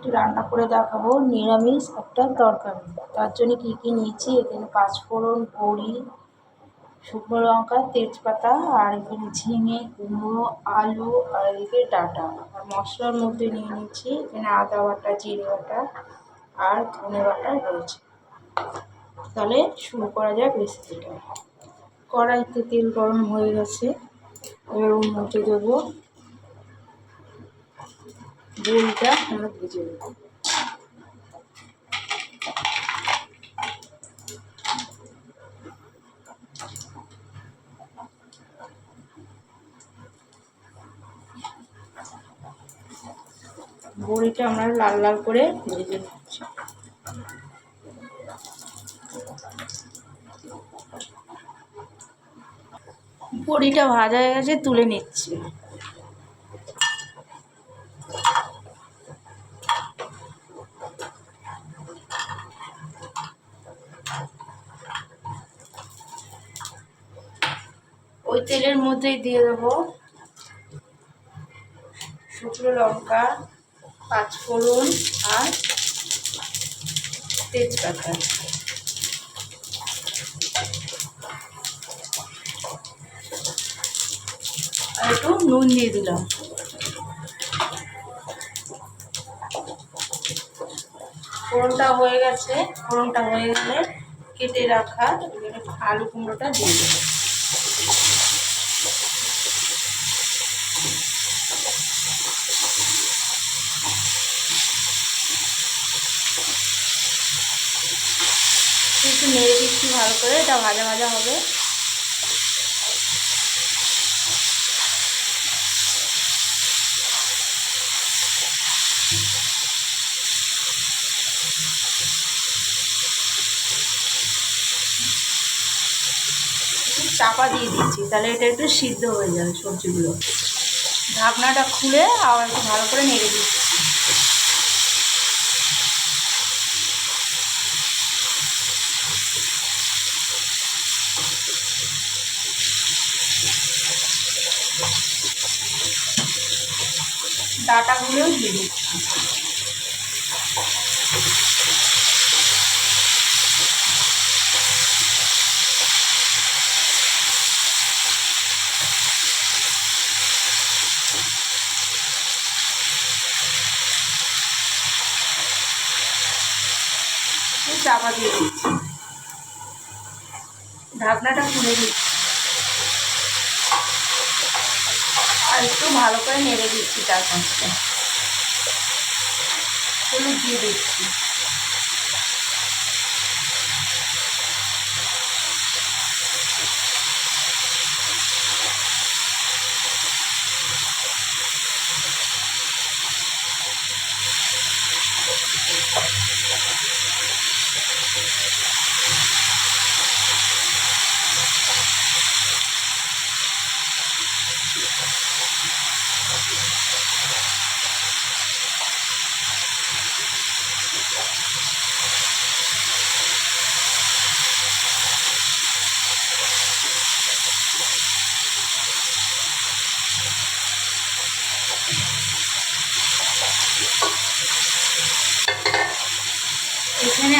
একটি রান্না করে দেখাবো, নিরামিষ একটা তরকারি। তার জন্য কী কী নিয়েছি? এখানে পাঁচফোড়ন, বড়ি, শুকনো লঙ্কা, তেজপাতা, আর এখানে ঝিঙে, কুমড়ো, আলু, আর এদিকে ডাঁটা। আর মশলার মধ্যে নিয়ে নিচ্ছি এখানে আদা বাটা, জিরে বাটা, আর ধনে বাটা রয়েছে। তাহলে শুরু করা যাক রেসিপিটা কড়াইতে তেল গরম হয়ে গেছে। এবার ওর মধ্যে দেবো বড়িটা আমরা ভেজে নেব। বড়িটা আমরা লাল লাল করে ভেজে নিচ্ছি। বড়িটা ভাজা হয়ে গেছে, তুলে নিচ্ছি। ওই তেলের মধ্যেই দিয়ে দেবো। শুকনো লঙ্কা, পাঁচফোড়ন আর তেজপাতা। আর একটু নুন দিয়ে দিলাম। ফোড়নটা হয়ে গেছে, ফোড়নটা হয়ে গেলে কেটে রাখা আলু কুমড়োটা দিয়ে দেবো একটু নেড়ে দিচ্ছি ভালো করে, এটা ভাজা ভাজা হবে। চাপা দিয়ে দিচ্ছি, তাহলে এটা একটু সিদ্ধ হয়ে যাবে সবজিগুলো। ঢাকনাটা খুলে আবার একটু ভালো করে নেড়ে দিচ্ছি। ডাটাগুলোও দিয়ে দিচ্ছি। চাপা দিয়ে দিচ্ছি। ঢাকনাটা খুলে দিচ্ছি। আর একটু ভালো করে নেড়ে দিচ্ছি চার পাঁচটা হলুদ দিয়ে দিচ্ছি।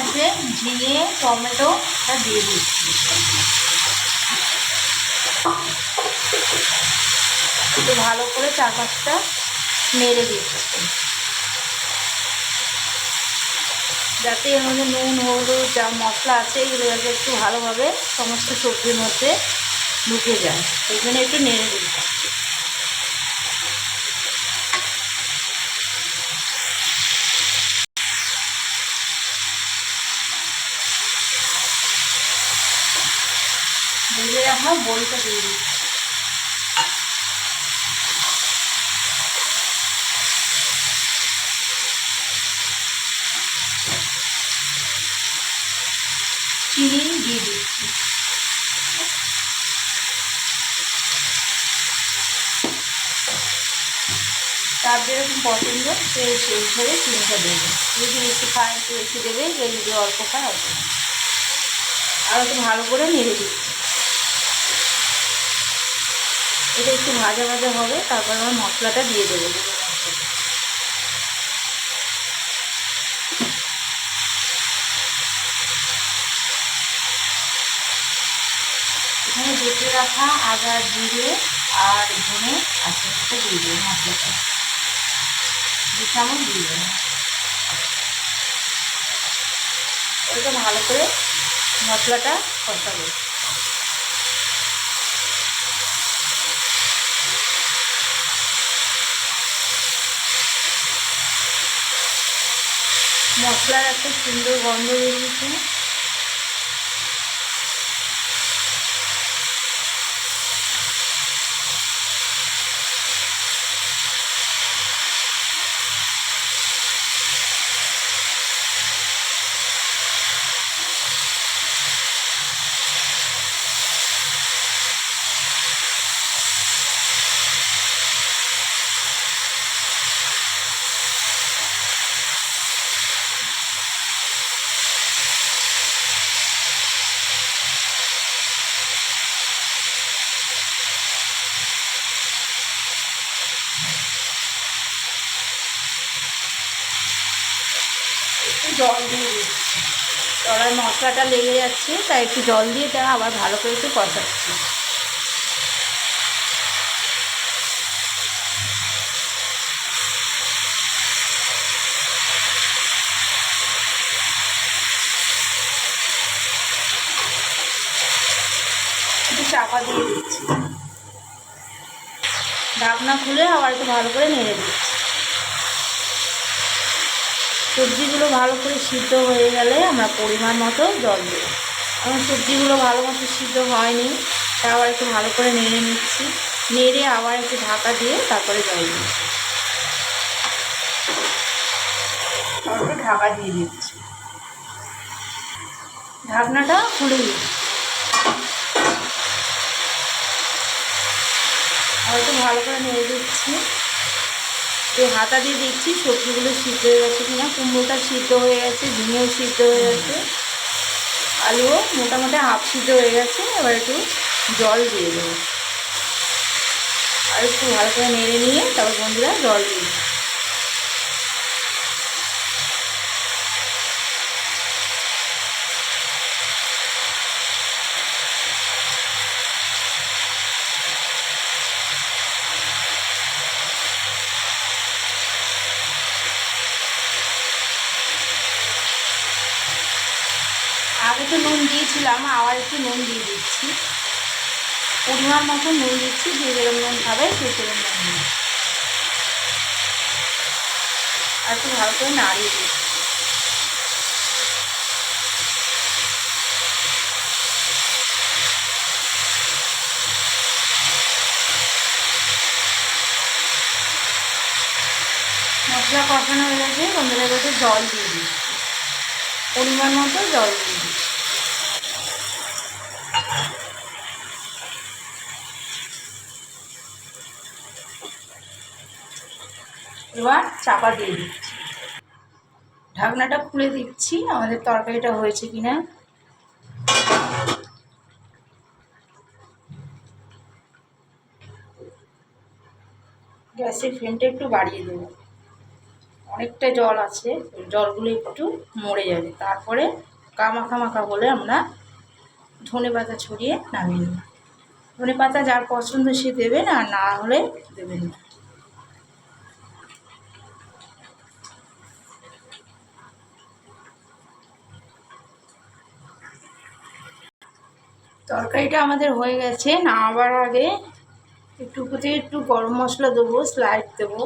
আছে ঝিঙে টমেটোটা দিয়ে দিচ্ছি। একটু ভালো করে চার পাঁচটা নেড়ে দিচ্ছি। যাতে এর মধ্যে নুন, হলুদ যা মশলা আছে, এগুলো যাতে একটু ভালোভাবে সমস্ত সবজির মধ্যে ঢুকে যায়। সেই জন্য একটু নেড়ে দিচ্ছি। রাখা বড়িটা দিয়ে দিচ্ছি চিনি দিয়ে দিচ্ছি। তার যেরকম পছন্দ, সে সেই হিসেবে চিনিটা দেবে। যদি বেশি খায়, একটু বেশি দেবে, যদি অল্প খায়, অল্প আর একটু ভালো করে নেড়ে দিচ্ছি। এটা একটু ভাজা ভাজা হবে, তারপর আমার মশলাটা দিয়ে দেবো। এখানে বেটে রাখা আদা জিরে আর ধনে আস্তে আস্তে দিয়ে দেবে মশলাটা। দু চামচ দিয়ে দেবেন ওইটা ভালো করে মশলাটা কষা কষাবো। মশলার একটা সুন্দর গন্ধ বেরিয়েছে। জল দিয়ে দিচ্ছি কড়াই মশলাটা লেগে যাচ্ছে, তাই একটু জল দিয়ে তা আবার ভালো করে একটু কষাচ্ছি। চাপা দিয়ে দিচ্ছি। ঢাকনা খুলে আবার একটু ভালো করে নেড়ে দিচ্ছি। সবজিগুলো ভালো করে সিদ্ধ হয়ে গেলে আমরা পরিমাণ মতো জল দেবো। এখন সবজিগুলো ভালো মতো সিদ্ধ হয়নি, তা আবার একটু ভালো করে নেড়ে নিচ্ছি। নেড়ে আবার একটু ঢাকা দিয়ে তারপরে জল দিচ্ছি ঢাকা দিয়ে দিচ্ছি। ঢাকনাটা খুলে দিচ্ছি। হয়তো ভালো করে নেড়ে দিচ্ছি। এই হাতা দিয়ে দেখছি সবজিগুলো সিদ্ধ হয়ে গেছে কিনা। কুমড়োটা সিদ্ধ হয়ে গেছে, ঝিঙেও সিদ্ধ হয়ে গেছে। আলুও মোটামুটি হাফ সিদ্ধ হয়ে গেছে। এবার একটু জল দিয়ে দেবো। আর একটু ভালো করে নেড়ে নিয়ে তারপর বন্ধুরা জল দিয়ে তো নুন দিয়েছিলাম আবার একটু নুন দিয়ে দিচ্ছি। পরিমাণ মতো নুন দিচ্ছি যে যেরকম নুন খাবে সে সেরকম নুন দিচ্ছি আর একটু ভালো করে নাড়িয়ে দিচ্ছি মশলা কষানো হয়ে গেছে, বন্ধুরা জল দিয়ে দিচ্ছি। পরিমাণ মতো জল দিয়ে দিচ্ছি। এবার চাপা দিয়ে দিচ্ছি। ঢাকনাটা খুলে দিচ্ছি আমাদের তরকারিটা হয়েছে কিনা। গ্যাসের ফ্লেমটা একটু বাড়িয়ে দেবো। অনেকটা জল আছে, জলগুলো একটু মরে যাবে। তারপরে কামাখা মাখা হলে আমরা ধনে পাতা ছড়িয়ে নামিয়ে নেব। ধনে পাতা যার পছন্দ সে দেবেন আর না হলে দেবেন না। তরকারিটা আমাদের হয়ে গেছে, নামাবার আগে একটু প্রতি একটু গরম মশলা দেবো, স্লাইড দেবো।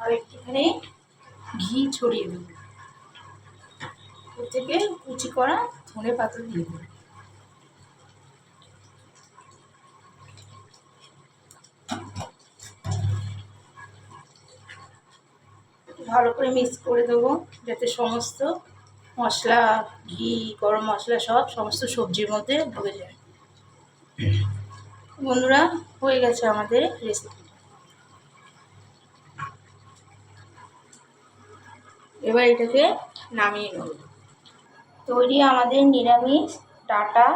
আর একটুখানি ঘি ছড়িয়ে দেবো। থেকে কুচি করা ধনে পাতা দিয়ে দেবো। ভালো করে মিক্স করে দেবো, যাতে সমস্ত মশলা, ঘি, গরম মশলা সব সমস্ত সবজির মধ্যে ঢুকে যায়। বন্ধুরা, হয়ে গেছে আমাদের রেসিপি এবার এটাকে নামিয়ে নেব। তৈরি আমাদের নিরামিষ ডাটা,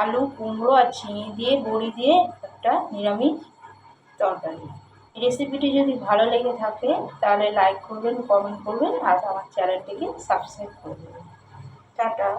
আলু, কুমড়ো আর ঝিঙে দিয়ে, বড়ি দিয়ে একটা নিরামিষ তরকারি। রেসিপিটি যদি ভালো লেগে থাকে, তাহলে লাইক করবেন কমেন্ট করবেন, আর আমার চ্যানেলটিকে সাবস্ক্রাইব করবেন। টাটা।